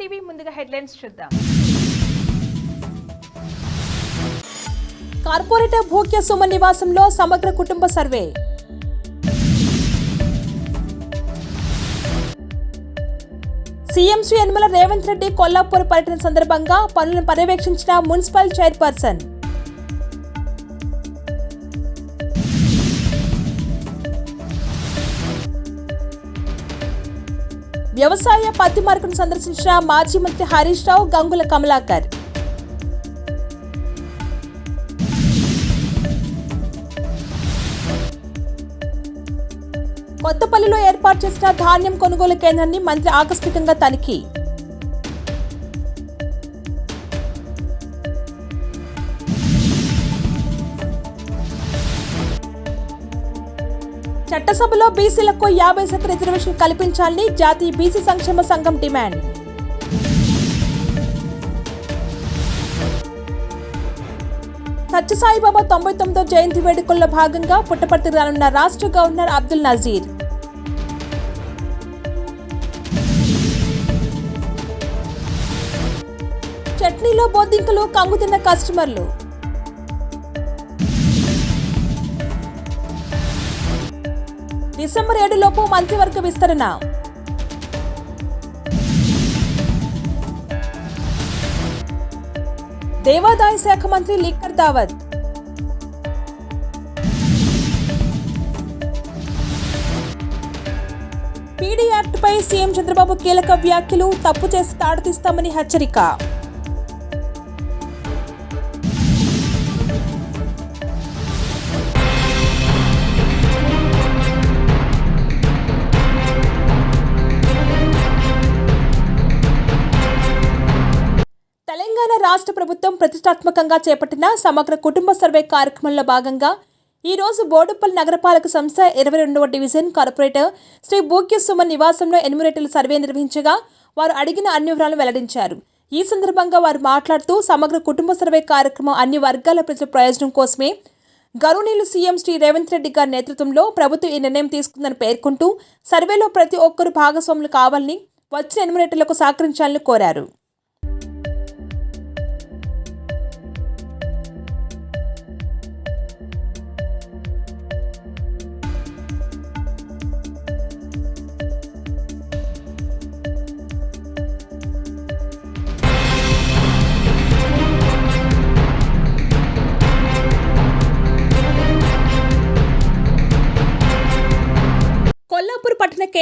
TV ముందుగా headlines చూద్దాం. Corporator భోక్య Suma నివాసంలో సమగ్ర కుటుంబ సర్వే. సీఎం శ్రీ యనమల రేవంత్ రెడ్డి కొల్లాపూర్ పర్యటన సందర్భంగా పనులను పర్యవేక్షించిన మున్సిపల్ చైర్పర్సన్. వ్యవసాయ పత్తి మార్కును సందర్శించిన మాజీ మంత్రి హరీష్ రావు గంగుల కమలాకర్. కొత్తపల్లిలో ఏర్పాటు చేసిన ధాన్యం కొనుగోలు కేంద్రాన్ని మంత్రి ఆకస్మికంగా తనిఖీ. చట్టసభలో బీసీలకు యాభై శాతం రిజర్వేషన్ కల్పించాలని జాతీయ బీసీ సంక్షేమ సంఘం డిమాండ్. సత్యసాయిబాబా తొంభై తొమ్మిదో జయంతి వేడుకల్లో భాగంగా పుట్టపర్తి రానున్న రాష్ట్ర గవర్నర్ అబ్దుల్ నజీర్. చట్నీలో బొద్దింకలు కంగుతిన్న కస్టమర్లు. డిసెంబర్ ఏడులోపు మంత్రివర్గ విస్తరణ. దేవాదాయ శాఖ మంత్రి లిక్కర్ దావత్. పీడీ యాక్ట్ పై సీఎం చంద్రబాబు కీలక వ్యాఖ్యలు తప్పు చేసి తాడుతీస్తామని హెచ్చరిక. రాష్ట్ర ప్రభుత్వం ప్రతిష్టాత్మకంగా చేపట్టిన సమగ్ర కుటుంబ సర్వే కార్యక్రమంలో భాగంగా ఈ రోజు బోడుప్పల్ నగరపాలక సంస్థ ఇరవై రెండవ డివిజన్ కార్పొరేటర్ శ్రీ భూక్య సుమన్ నివాసంలో ఎనిమిరేటల సర్వే నిర్వహించగా వారు అడిగిన అన్ని వివరాలను వెల్లడించారు. ఈ సందర్భంగా వారు మాట్లాడుతూ సమగ్ర కుటుంబ సర్వే కార్యక్రమం అన్ని వర్గాల ప్రజల ప్రయోజనం కోసమే గరునీలు సీఎం శ్రీ రేవంత్ రెడ్డి గారి నేతృత్వంలో ప్రభుత్వం ఈ నిర్ణయం తీసుకుందని పేర్కొంటూ సర్వేలో ప్రతి ఒక్కరూ భాగస్వాములు కావాలని వచ్చిన ఎనిమిరేటర్లకు సహకరించాలని కోరారు.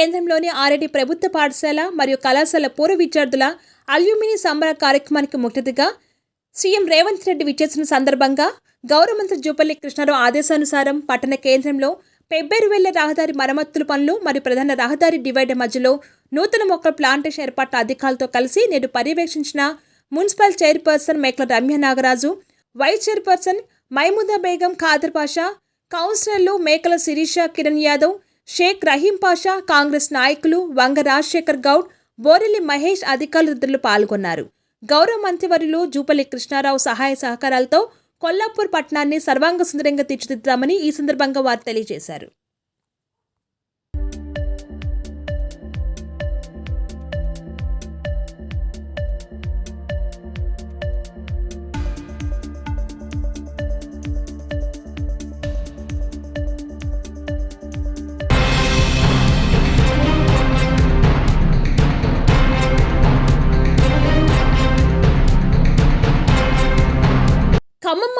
కేంద్రంలోని ఆర్ఎడి ప్రభుత్వ పాఠశాల మరియు కళాశాల పూర్వ విద్యార్థుల అల్యూమిని సంబర కార్యక్రమానికి ముఖ్యతిగా సీఎం రేవంత్ రెడ్డి విచ్చేసిన సందర్భంగా గౌరవ మంత్రి జూపల్లి కృష్ణారావు ఆదేశానుసారం పట్టణ కేంద్రంలో పెబ్బేరువెళ్ళ రహదారి మరమ్మతుల పనులు మరియు ప్రధాన రహదారి డివైడర్ మధ్యలో నూతన మొక్కల ప్లాంటేషన్ ఏర్పాట్ల అధికారులతో కలిసి నేడు పర్యవేక్షించిన municipal chairperson Mekala Ramya Nagaraju vice chairperson Maimuda Begum Khadar Pasha కౌన్సిలర్లు మేకల శిరీష కిరణ్ యాదవ్ షేక్ రహీం పాషా కాంగ్రెస్ నాయకులు వంగ రాజశేఖర్ గౌడ్ బోరెల్లి మహేష్ అధికారులు పాల్గొన్నారు. గౌరవ మంత్రివర్యులు జూపల్లి కృష్ణారావు సహాయ సహకారాలతో కొల్లాపూర్ పట్టణాన్ని సర్వాంగ సుందరంగా తీర్చిదిద్దామని ఈ సందర్భంగా వారు తెలియజేశారు.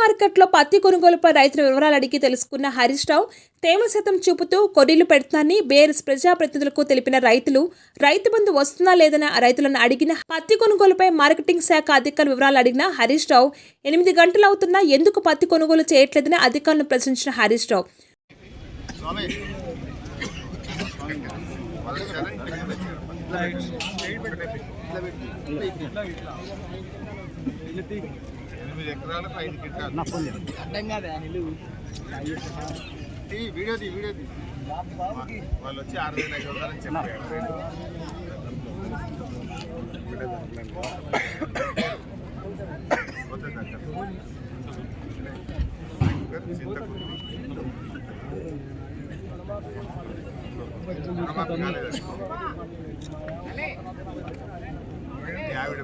మార్కెట్లో పత్తి కొనుగోలుపై రైతుల వివరాలు అడిగి తెలుసుకున్న హరీష్ రావు తేమ శాతం చూపుతూ కొర్రీలు పెడుతున్నారని బేర్స్ ప్రజాప్రతినిధులకు తెలిపిన రైతులు రైతు బంధు వస్తుందా లేదని రైతులను అడిగిన పత్తి కొనుగోలుపై మార్కెటింగ్ శాఖ అధికారుల వివరాలు అడిగిన హరీష్ రావు ఎనిమిది గంటలు అవుతున్నా ఎందుకు పత్తి కొనుగోలు చేయట్లేదని అధికారులను ప్రశ్నించిన హరీష్ రావు. స్వామి ఎనిమిది ఎకరాలకు ఐదు కింటాలు తీ, వీడియో తీ వీడియో తీ. వాళ్ళు వచ్చి ఆరు వేల ఐదు వందలని చెప్పారు? ఆవిడ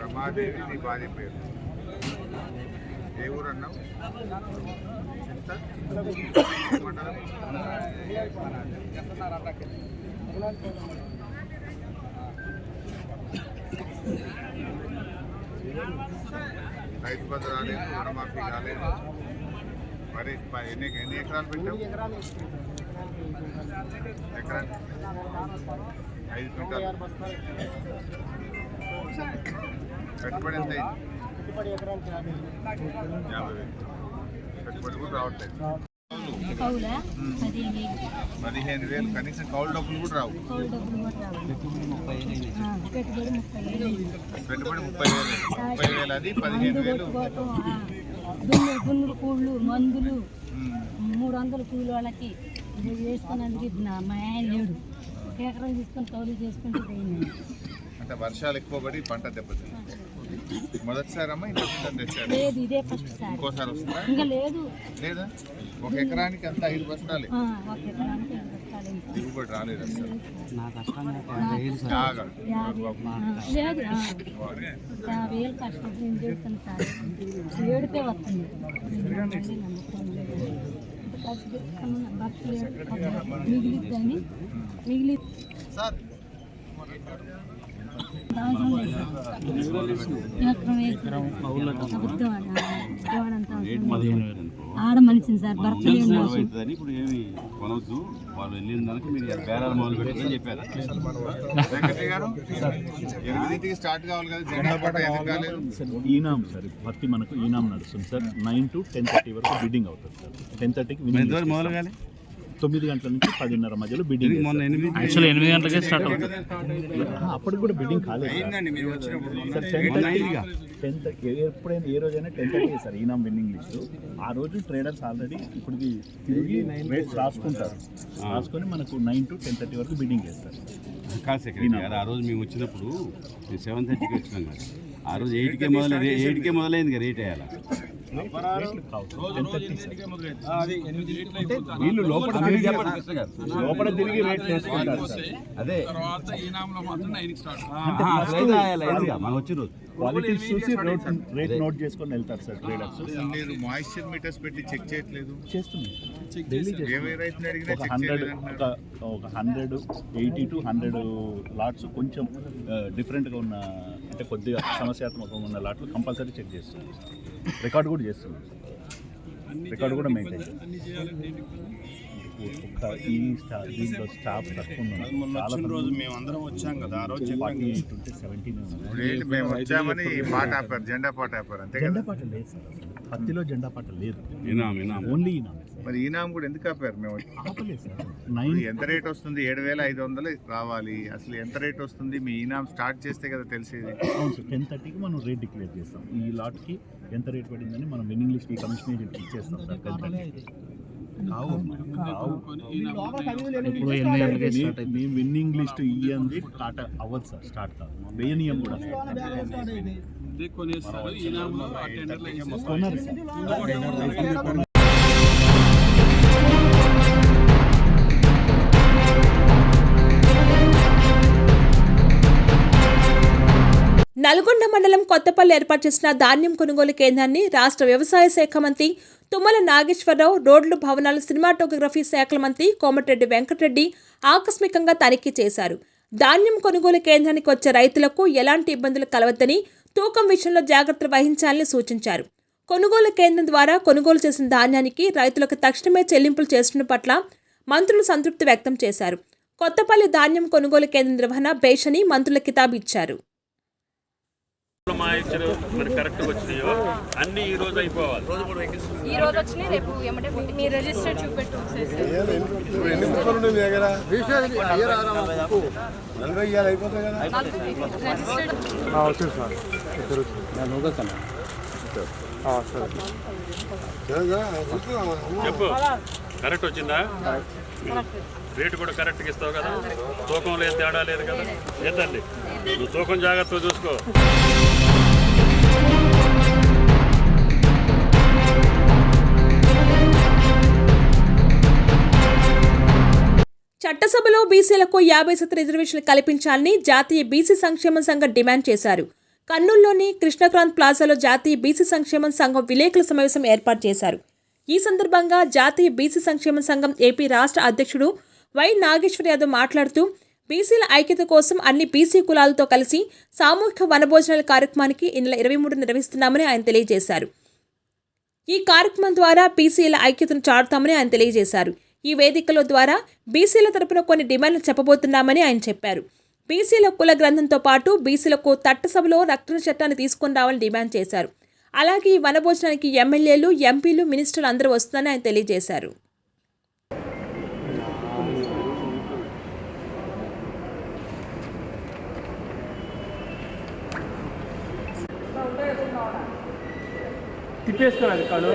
రమాదేవి నీ భార్య పేరు ఏ ఊరు అన్నావు చింత మండలం రైతు బంధు రాలేదు రుణమాఫీ కాలేదు మరి ఎన్ని ఎన్ని ఎకరాలు పెట్టావు? ఐదు క్వింటాలు. పెట్టుబడి ఎంత యాభై వేలు. పెట్టుబడి కూడా రావట్లేదు. పదిహేను వేలు. కనీసం కౌలు డబ్బులు కూడా రావు. పెట్టుబడి ముప్పై వేలు ముప్పై వేలు. అది పదిహేను వేలు. కొట్టుకోవటం ఆ, దున్ను దున్నుడు కూళ్ళు మందులు. మూడు వందలు కూలి వాళ్ళకి వేసుకున్నందుకు నా మా ఆయన లేడు. ఎకరం తీసుకొని కౌలు చేసుకుంటే పోయింది. అంటే వర్షాలు ఎక్కువ పడి పంట దెబ్బతింది. మొదటిసారి అమ్మా లేదు ఇదే ఫస్ట్ సారి. ఇంకోసారి వస్తుందా? ఇంకా లేదు. లేదా? ఒక ఎకరానికి అంతా ఐదు బస్తాలే. ఒక ఎకరానికి. దిగుబడి రాలేదు అసలు లేదు వేలు కష్టం నేను చేస్తాను సార్ ఏడితే వస్తుంది మిగిలిద్దని మిగిలి సార్ ఎకరం ఎకరం అబద్ధం ఆడ మనిషిని సార్ భర్త లేని ఇప్పుడు ఏమి కొనవద్దు వాళ్ళు వెళ్ళిన దానికి మీరు బేరాలు మొదలు చెప్పారు? వెంకటయ్య గారు ఎనిమిదింటికి స్టార్ట్ కావాలి కదా జెండా పాట ఎందుకు కాలేదు సార్ ఈనాం సార్ పత్తి మనకు ఈనాం నడుస్తుంది sir. Nine to ten thirty వరకు బిడ్డింగ్ అవుతుంది సార్. టెన్ థర్టీకి మొదలు తొమ్మిది గంటల నుంచి పదిన్నర మధ్యలో బిడ్డింగ్ మొన్న ఎనిమిది యాక్చువల్లీ ఎనిమిది గంటలకే స్టార్ట్ అవుతుంది. అప్పటికి కూడా బిడ్డింగ్ కాలేదు. సార్. మీరు వచ్చినప్పుడు. Sir ten thirty ten thirty ఎప్పుడైనా ఏ రోజైనా ten thirty sir eNAM winning list ఆ రోజు ట్రేడర్స్ ఆల్రెడీ ఇప్పటికి తిరిగి రేట్స్ రాసుకుంటారు. రాసుకొని మనకు నైన్ టు టెన్ థర్టీ వరకు బిడ్డింగ్ చేస్తారు. కాదు సెక్రటరీ గారు ఆ రోజు మేము వచ్చినప్పుడు సెవెన్ థర్టీకి వచ్చినాం కదా. ఆ రోజు ఎయిట్కే మొదలు ఎయిట్కే మొదలైంది కదా రేట్ వేయాలి? వీళ్ళు లోపల తిరిగి లోపల తిరిగి రేట్ చేసుకుంటారు అదే మనం వచ్చి రోజు క్వాలిటీస్ చూసి రేట్ రేట్ నోట్ చేసుకొని వెళ్తారు సార్ ట్రేడర్స్ మీరు మాయిశ్చర్ మీటర్స్ పెట్టి చెక్ చేయట్లేదు చేస్తుంది ఒక హండ్రెడ్ ఒక ఒక hundred eighty to hundred lots కొంచెం డిఫరెంట్గా ఉన్న అంటే కొద్దిగా సమస్యాత్మకంగా ఉన్న లాట్లు కంపల్సరీ చెక్ చేస్తుంది రికార్డ్ కూడా చేస్తున్నాం. రికార్డ్ కూడా మెయింటైన్ ఒక ఈ స్టా దీంట్లో స్టాఫ్ తక్కువ రోజు మేము అందరం వచ్చాం కదా ఆ రోజు సెవెంటీన్ మేము వచ్చామని పాట ఆపారు జెండా పాట ఆపారు అంతే జెండా కదా? పాట లేదు సార్. పత్తిలో జెండా పాట లేదు. ఓన్లీ మరి ఈనాం కూడా ఎందుకు ఆపారు మేము? ఆపలేదు సార్. నైన్ ఎంత రేట్ వస్తుంది? ఏడు వేల ఐదు వందలు రావాలి. అసలు ఎంత రేట్ వస్తుంది? మీ ఈనాం స్టార్ట్ చేస్తే కదా తెలిసేది. అవును సార్ టెన్ థర్టీకి మనం రేట్ డిక్లేర్ చేస్తాం. ఈ లాట్కి ఎంత రేట్ పడిందని మనం విన్నింగ్ లిస్ట్ ఈ కమిషన్ ఏజెంట్కి ఇచ్చేస్తాం సార్ మీ విన్నింగ్ లిస్ట్ ఇయ్యంది. స్టార్ట్ అవ్వదు సార్ స్టార్ట్ కాదు. వేయనీయం కూడా కొన్నారు సార్ నల్గొండ మండలం కొత్తపల్లి ఏర్పాటు చేసిన ధాన్యం కొనుగోలు కేంద్రాన్ని రాష్ట్ర వ్యవసాయ శాఖ మంత్రి తుమ్మల నాగేశ్వరరావు రోడ్లు భవనాలు సినిమాటోగ్రఫీ శాఖల మంత్రి కోమటిరెడ్డి వెంకటరెడ్డి ఆకస్మికంగా తనిఖీ చేశారు. ధాన్యం కొనుగోలు కేంద్రానికి వచ్చే రైతులకు ఎలాంటి ఇబ్బందులు కలవద్దని తూకం విషయంలో జాగ్రత్త వహించాలని సూచించారు. కొనుగోలు కేంద్రం ద్వారా కొనుగోలు చేసిన ధాన్యానికి రైతులకు తక్షణమే చెల్లింపులు చేస్తున్న పట్ల మంత్రులు సంతృప్తి వ్యక్తం చేశారు. కొత్తపల్లి ధాన్యం కొనుగోలు కేంద్ర నిర్వహణ బేషని మంత్రుల కితాబు ఇచ్చారు మా ఇచ్చారు మరి కరెక్ట్గా వచ్చినాయో అన్ని ఈ రోజు అయిపోవాలి. ఈ రోజు వచ్చినాయి రేపు ఏమంటే మీ రిజిస్టర్ చూపెట్టు చెప్పు. కరెక్ట్ వచ్చిందా? రేటు కూడా కరెక్ట్గా ఇస్తావు కదా. తూకంలో ఏం తేడా లేదు కదా. ఏంటండి నువ్వు తూకం జాగ్రత్తగా చూసుకో. చట్టసభలో బీసీలకు యాభై శాతం రిజర్వేషన్లు కల్పించాలని జాతీయ బీసీ సంక్షేమ సంఘం డిమాండ్ చేశారు. కర్నూలులోని కృష్ణక్రాంత్ ప్లాజాలో జాతీయ బీసీ సంక్షేమ సంఘం విలేకరుల సమావేశం ఏర్పాటు చేశారు. ఈ సందర్భంగా జాతీయ బీసీ సంక్షేమ సంఘం ఏపీ రాష్ట్ర అధ్యక్షుడు వై నాగేశ్వర్ యాదవ్ మాట్లాడుతూ బీసీల ఐక్యత కోసం అన్ని బీసీ కులాలతో కలిసి సామూహిక వనభోజనాల కార్యక్రమానికి ఈ నెల ఇరవై మూడు నిర్వహిస్తున్నామని ఆయన తెలియజేశారు. ఈ కార్యక్రమం ద్వారా బీసీల ఐక్యతను చాటుతామని ఆయన తెలియజేశారు. ఈ వేదికల ద్వారా బీసీల తరపున కొన్ని డిమాండ్లు చెప్పబోతున్నామని ఆయన చెప్పారు. బీసీల కుల గ్రంథంతో పాటు బీసీలకు తట్టసభలో రక్షణ చట్టాన్ని తీసుకుని రావాలని డిమాండ్ చేశారు. అలాగే ఈ వనభోజనానికి ఎమ్మెల్యేలు ఎంపీలు మినిస్టర్లు అందరూ వస్తుందని ఆయన తెలియజేశారు. తిప్పేసుకోవాలి కాదు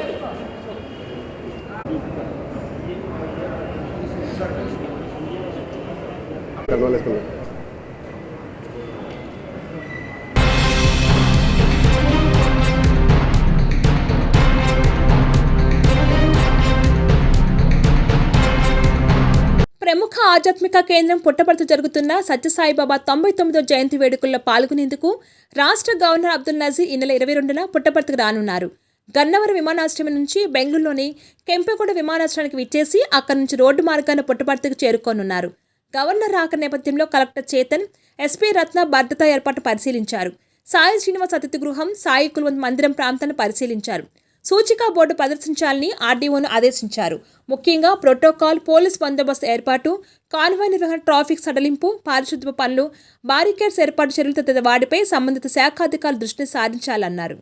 ప్రముఖ ఆధ్యాత్మిక కేంద్రం పుట్టపర్తి జరుగుతున్న సత్యసాయిబాబా తొంభై తొమ్మిదో జయంతి వేడుకల్లో పాల్గొనేందుకు రాష్ట్ర గవర్నర్ అబ్దుల్ నజీర్ ఈ నెల ఇరవై రెండున పుట్టపర్తికి రానున్నారు. గన్నవరం విమానాశ్రయం నుంచి బెంగళూరులోని కెంపెగూడ విమానాశ్రయానికి విచ్చేసి అక్కడి నుంచి రోడ్డు మార్గాన పుట్టపర్తికి చేరుకోనున్నారు. గవర్నర్ రాక నేపథ్యంలో కలెక్టర్ చేతన్ ఎస్పీ రత్న భద్రతా ఏర్పాటు పరిశీలించారు. సాయి శ్రీనివాస్ అతిథి గృహం సాయి కుల్వంత్ మందిరం ప్రాంతాన్ని పరిశీలించారు. సూచికా బోర్డు ప్రదర్శించాలని ఆర్డీఓను ఆదేశించారు. ముఖ్యంగా ప్రోటోకాల్ పోలీస్ బందోబస్తు ఏర్పాటు కాన్వాయ్ నిర్వహణ ట్రాఫిక్ సడలింపు పారిశుద్ధ్య పనులు బారికేడ్స్ ఏర్పాటు చర్యలు తదితర వాటిపై సంబంధిత శాఖాధికారులు దృష్టిని సారించాలన్నారు.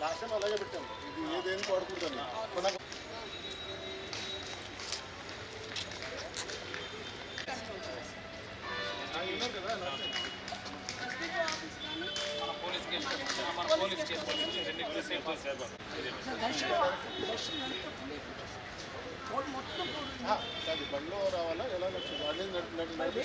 లాస్ట్ టైం అలాగే పెట్టాము ఇది ఏదేని వాడుకుంటాను. అది బండ్లో రావాలా? ఎలా నడుస్తుంది? అదే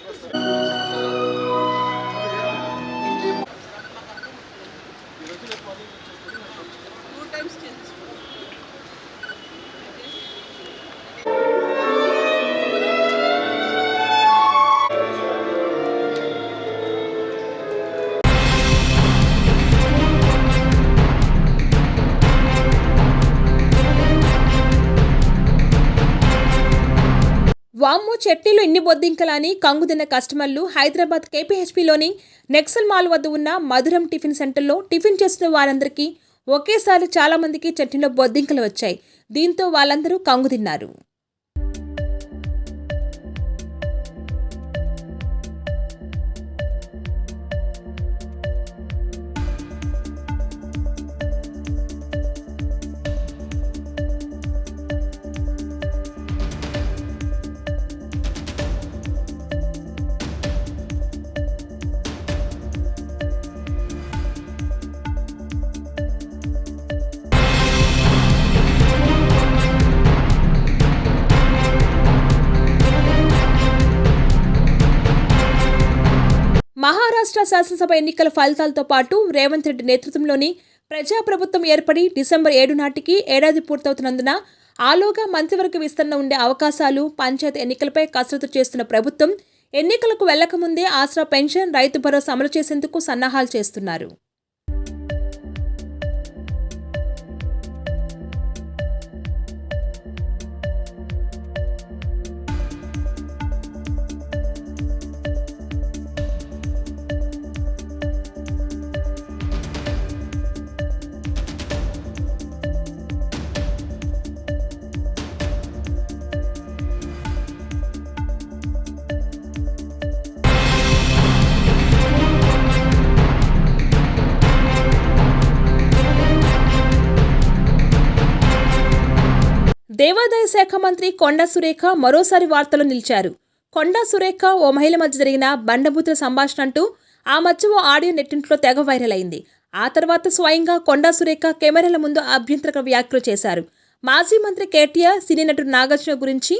చట్నీలు ఇన్ని బొద్దింకలని కంగుతిన్న కస్టమర్లు హైదరాబాద్ కేపీహెచ్పీలోని నెక్సల్ మాల్ వద్ద ఉన్న మధురం టిఫిన్ సెంటర్లో టిఫిన్ చేస్తున్న వారందరికీ ఒకేసారి చాలామందికి చట్నీలో బొద్దింకలు వచ్చాయి. దీంతో వాళ్ళందరూ కంగు శాసనసభ ఎన్నికల ఫలితాలతో పాటు రేవంత్ రెడ్డి నేతృత్వంలోని ప్రజాప్రభుత్వం ఏర్పడి డిసెంబర్ ఏడు నాటికి ఏడాది పూర్తవుతున్నందున ఆలోగా మంత్రివర్గ విస్తరణ ఉండే అవకాశాలు పంచాయతీ ఎన్నికలపై కసరత్తు చేస్తున్న ప్రభుత్వం ఎన్నికలకు వెళ్ళకముందే ఆసరా పెన్షన్ రైతు భరోసా అమలు చేసేందుకు సన్నాహాలు చేస్తున్నారు. దేవాదాయ శాఖ మంత్రి కొండా సురేఖ మరోసారి వార్తలు నిలిచారు. కొండా సురేఖ ఓ మహిళ మధ్య జరిగిన బండబూతుల సంభాషణ అంటూ ఆ మధ్య ఓ ఆడియో నెట్టింట్లో తెగ వైరల్ అయింది. ఆ తర్వాత స్వయంగా కొండా సురేఖ కెమెరాల ముందు అభ్యంతరక వ్యాఖ్యలు చేశారు. మాజీ మంత్రి కేటీఆర్ సినీ నటుడు నాగార్జున గురించి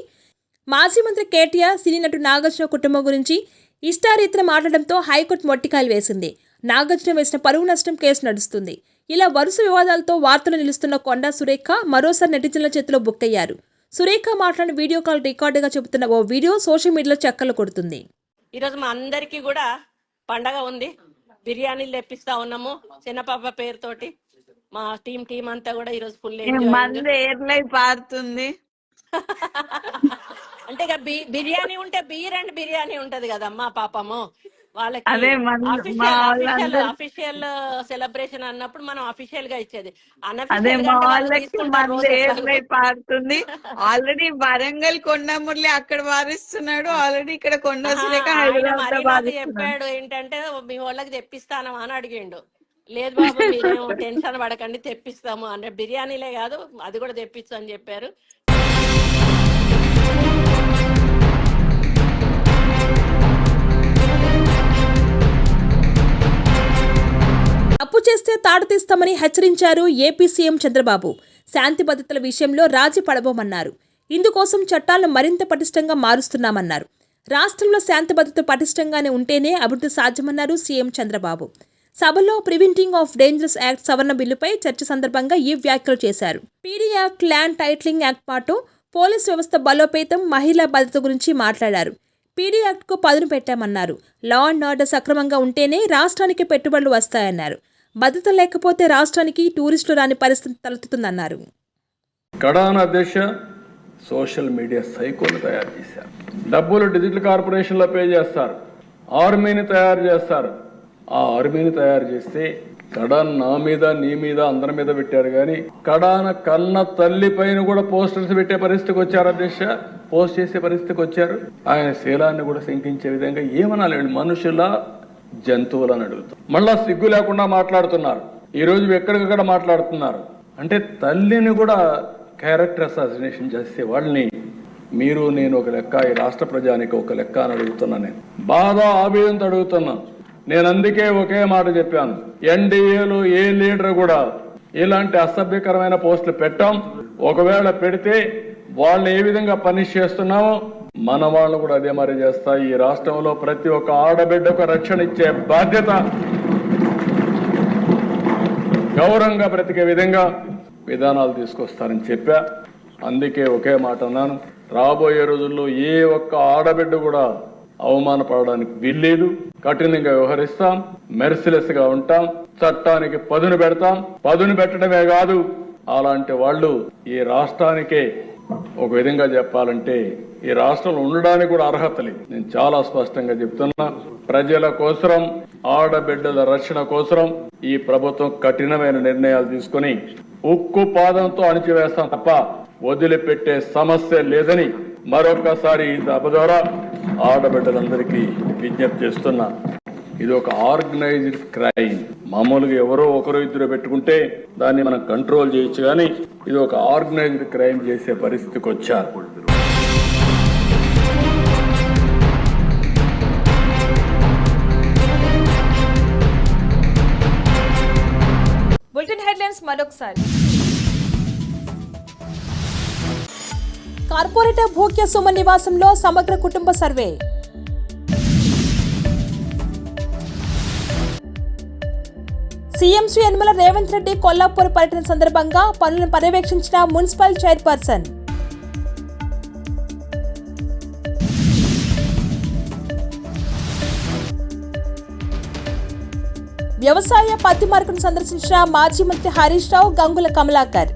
మాజీ మంత్రి కేటీఆర్ సినీ నటుడు నాగార్జున కుటుంబం గురించి ఇష్టారీతిన మాట్లాడడంతో హైకోర్టు మొట్టికాయలు వేసింది. నాగార్జున వేసిన పరువు నష్టం కేసు నడుస్తుంది. ఇలా వరుస వివాదాలతో వార్తలు నిలుస్తున్న కొండా సురేఖ మరోసారి నెటిజన్ల చేతిలో బుక్కయ్యారు సురేఖ మాట్లాడిన వీడియో కాల్ రికార్డుగా చెబుతున్న ఓ వీడియో సోషల్ మీడియాలో చక్కర్లు కొడుతుంది. ఈరోజు మా అందరికీ కూడా పండగ ఉంది. బిర్యానీలు తెప్పిస్తా ఉన్నాము చిన్నపాప పేరుతోటి. మా టీం టీం అంతా కూడా ఈరోజు ఫుల్ ఎయిర్లై పారుతుంది అంటే ఇక బి- బిర్యానీ ఉంటే బీర్ అండ్ బిర్యానీ ఉంటది కదమ్మా పాపము. వాళ్ళకి అఫీషియల్ సెలబ్రేషన్ అన్నప్పుడు మనం అఫీషియల్గా ఇచ్చేది. అదే మా వాళ్ళకి. పారుతుంది ఆల్రెడీ వరంగల్ కొండమురళి అక్కడ వారిస్తున్నాడు. ఆల్రెడీ ఇక్కడ కొండ చెప్పాడు ఏంటంటే మీ వాళ్ళకి తెప్పిస్తాను అని అడిగిండు. లేదు బాబు మీరేం టెన్షన్ పడకండి తెప్పిస్తాము అంటే బిర్యానీలే కాదు అది కూడా తెప్పిచ్చు అని చెప్పారు. చేస్తే హెచ్చరించారు ఏపీ సీఎం చంద్రబాబు. శాంతి భద్రతల విషయంలో రాజీ పడబోమన్నారు. ఇందుకోసం చట్టాలను మరింత పటిష్టంగా మారుస్తున్నామన్నారు. రాష్ట్రంలో శాంతి భద్రత పటిష్టంగానే ఉంటేనే అభివృద్ధి సాధ్యమన్నారు సీఎం చంద్రబాబు. సభలో ప్రివెంటింగ్ ఆఫ్ డేంజరస్ యాక్ట్ సవరణ బిల్లుపై చర్చ సందర్భంగా ఈ వ్యాఖ్యలు చేశారు. PD act land titling act పాటు పోలీస్ వ్యవస్థ బలోపేతం మహిళా భద్రత గురించి మాట్లాడారు. పీడీ యాక్ట్కు పదును పెట్టామన్నారు. లా అండ్ ఆర్డర్ సక్రమంగా ఉంటేనే రాష్ట్రానికి పెట్టుబడులు వస్తాయన్నారు. భద్రత లేకపోతే రాష్ట్రానికి టూరిస్టులు రాని పరిస్థితి తలెత్తుతుందన్నారు. కడాన దశ సోషల్ మీడియా సైకోలు తయారు చేశారు. డబ్బులు డిజిటల్ కార్పొరేషన్లో పే చేస్తారు. ఆర్మీని తయారు చేస్తారు. ఆ ఆర్మీని తయారు చేస్తే కడాన్ నా మీద నీ మీద అందరి మీద పెట్టారు కానీ కడాన కన్న తల్లి పైన కూడా పోస్టర్స్ పెట్టే పరిస్థితికి వచ్చారు అధ్యక్ష. పోస్ట్ చేసే పరిస్థితికి వచ్చారు. ఆయన శీలాన్ని కూడా శంకించే విధంగా ఏమనాలి మనుషుల జంతువులని అడుగుతాం. మళ్ళా సిగ్గు లేకుండా మాట్లాడుతున్నారు. ఈ రోజు ఎక్కడికక్కడ మాట్లాడుతున్నారు. అంటే తల్లిని కూడా క్యారెక్టర్ అసాసినేషన్ చేస్తే వాళ్ళని మీరు నేను ఒక లెక్క ఈ రాష్ట్ర ప్రజానికి ఒక లెక్క అని అడుగుతున్నా నేను. బాధ ఆవేదంతో అడుగుతున్నా నేను అందుకే ఒకే మాట చెప్పాను. ఎన్డీఏలో ఏ లీడర్ కూడా ఇలాంటి అసభ్యకరమైన పోస్టులు పెట్టాం. ఒకవేళ పెడితే వాళ్ళని ఏ విధంగా పనిష్ చేస్తున్నామో మన వాళ్ళు కూడా అదే మరి చేస్తా ఈ రాష్ట్రంలో ప్రతి ఒక్క ఆడబిడ్డకు రక్షణ ఇచ్చే బాధ్యత గౌరవంగా బ్రతికే విధంగా విధానాలు తీసుకొస్తారని చెప్పా. అందుకే ఒకే మాట అన్నాను. రాబోయే రోజుల్లో ఏ ఒక్క ఆడబిడ్డ కూడా అవమానపడడానికి వీల్లేదు. కఠినంగా వ్యవహరిస్తాం. మెర్సిలెస్గా ఉంటాం. చట్టానికి పదును పెడతాం. పదును పెట్టడమే కాదు అలాంటి వాళ్ళు ఈ రాష్ట్రానికే ఒక విధంగా చెప్పాలంటే ఈ రాష్ట్రంలో ఉండడానికి కూడా అర్హత లేదు. నేను చాలా స్పష్టంగా చెప్తున్నా ప్రజల కోసరం ఆడబిడ్డల రక్షణ కోసరం ఈ ప్రభుత్వం కఠినమైన నిర్ణయాలు తీసుకుని ఉక్కు పాదంతో అణిచివేస్తాం తప్ప వదిలిపెట్టే సమస్య లేదని మరొకసారి ఈ సభ ద్వారా ఆడబిడ్డలందరికీ విజ్ఞప్తి చేస్తున్నా. ఇది ఒక ఆర్గనైజ్డ్ క్రైమ్. మామూలుగా ఎవరో ఒకరు ఇద్దరు పెట్టుకుంటే దాన్ని మనం కంట్రోల్ చేయొచ్చు కానీ ఇది ఒక ఆర్గనైజ్డ్ క్రైమ్ చేసే పరిస్థితికి వచ్చారు. బులెటిన్ హెడ్లైన్స్ మరొకసారి. కార్పొరేటర్ భూక్య సుమ నివాసంలో సమగ్ర కుటుంబ సర్వే. సీఎం శ్రీ యనమల రేవంత్ రెడ్డి కొల్లాపూర్ పర్యటన సందర్భంగా పనులను పర్యవేక్షించిన మున్సిపల్ చైర్పర్సన్. వ్యవసాయ పత్తి మార్కును సందర్శించిన మాజీ మంత్రి హరీష్ రావు గంగుల కమలాకర్.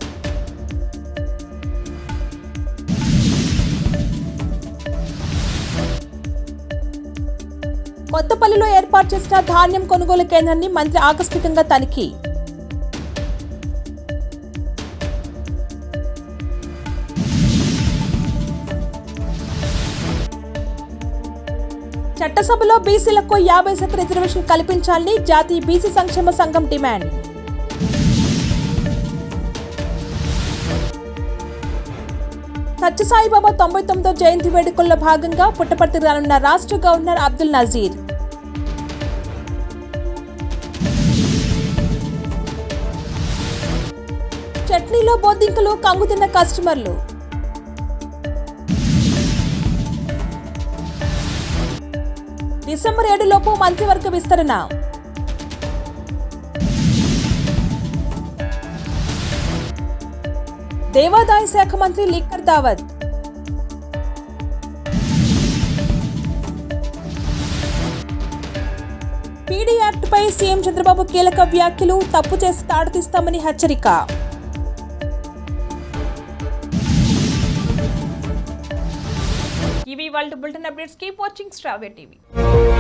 కొత్తపల్లిలో ఏర్పాటు చేసిన ధాన్యం కొనుగోలు కేంద్రాన్ని మంత్రి ఆకస్మికంగా తనిఖీ. చట్టసభలో బీసీలకు యాభై శాతం రిజర్వేషన్ కల్పించాలని జాతీయ బీసీ సంక్షేమ సంఘం డిమాండ్. సత్యసాయిబాబా తొంభై తొమ్మిదో జయంతి వేడుకల్లో భాగంగా పుట్టపర్తి రానున్న రాష్ట్ర గవర్నర్ అబ్దుల్ నజీర్. చట్నీలో బొద్దింకలు కంగుతిన్న కస్టమర్లు. డిసెంబర్ ఏడులోపు మంత్రివర్గ విస్తరణ. దేవాదాయ శాఖ మంత్రి లిక్కర్ దావత్. పీడీ యాక్ట్ పై సీఎం చంద్రబాబు కీలక వ్యాఖ్యలు తప్పు చేసి తాడుతీస్తామని హెచ్చరిక. world bulletin updates. Keep watching strava tv